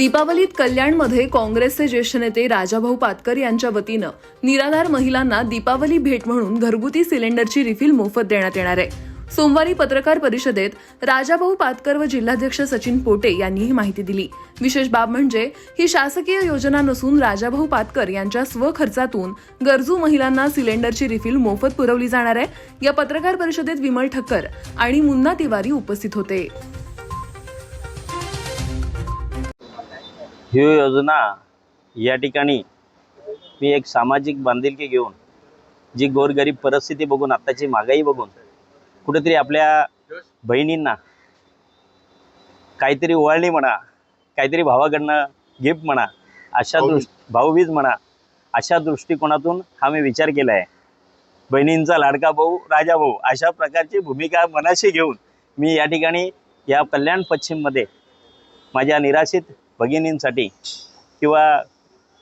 दीपावलीत कल्याणमध्ये काँग्रेसचे ज्येष्ठ नेते राजाभाऊ पातकर यांच्या वतीनं निराधार महिलांना दीपावली भेट म्हणून घरगुती सिलेंडरची रिफिल मोफत देण्यात येणार आहे. सोमवारी पत्रकार परिषदेत राजाभाऊ पातकर व जिल्हाध्यक्ष सचिन पोटे यांनी ही माहिती दिली. विशेष बाब म्हणजे ही शासकीय योजना नसून राजाभाऊ पातकर यांच्या स्वखर्चातून गरजू महिलांना सिलेंडरची रिफिल मोफत पुरवली जाणार आहे. या पत्रकार परिषदेत विमल ठक्कर आणि मुन्ना तिवारी उपस्थित होते. ही योजना या ठिकाणी मी एक सामाजिक बांधिलकी घेऊन जी गोरगरीब परिस्थिती बघून आत्ताची महागाई बघून कुठेतरी आपल्या बहिणींना काहीतरी ओवाळणी म्हणा काहीतरी भावाकडनं गिफ्ट म्हणा अशा दृष् भाऊबीज म्हणा अशा दृष्टिकोनातून हा मी विचार केला आहे. बहिणींचा लाडका भाऊ राजा भाऊ अशा प्रकारची भूमिका मनाशी घेऊन मी या ठिकाणी या कल्याण पश्चिममध्ये माझ्या निराशित भगिनींसाठी किंवा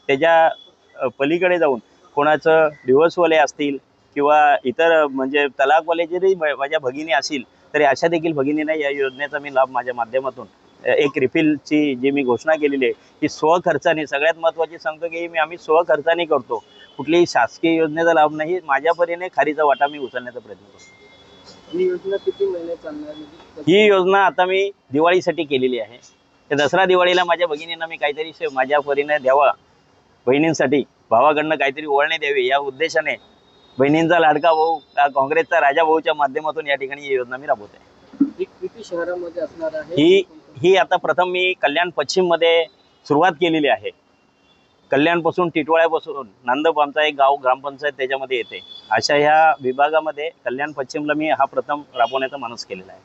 त्याच्या पलीकडे जाऊन कोणाचं डिवोर्सवाले असतील किंवा इतर म्हणजे तलाकवाले जरी माझ्या भगिनी असतील तरी अशा देखील भगिनींना या योजनेचा मी लाभ माझ्या माध्यमातून एक रिफिलची जी मी घोषणा केलेली आहे की स्वखर्चाने सगळ्यात महत्त्वाची सांगतो की मी आम्ही स्वखर्चाने करतो. कुठलीही शासकीय योजनेचा लाभ नाही माझ्या परीने खारीचा वाटा मी उचलण्याचा प्रयत्न करतो. ही योजना किती महिने चालणार ही योजना आता मी दिवाळीसाठी केलेली आहे. तर दसरा दिवाळीला माझ्या भगिनींना मी काहीतरी माझ्या परीने द्यावा. बहिणींसाठी भावाकडनं काहीतरी ओळणे द्यावी. या उद्देशाने बहिणींचा लाडका भाऊ काँग्रेसचा राजा भाऊच्या माध्यमातून या ठिकाणी ही योजना मी राबवत आहे. ही किती शहरामध्ये असणार आहे? ही ही आता प्रथम मी कल्याण पश्चिममध्ये सुरुवात केलेली आहे. कल्याणपासून टिटवाळ्यापासून नांदप आमचा एक गाव ग्रामपंचायत त्याच्यामध्ये येते. अशा ह्या विभागामध्ये कल्याण पश्चिमला मी हा प्रथम राबवण्याचा मानस केलेला आहे.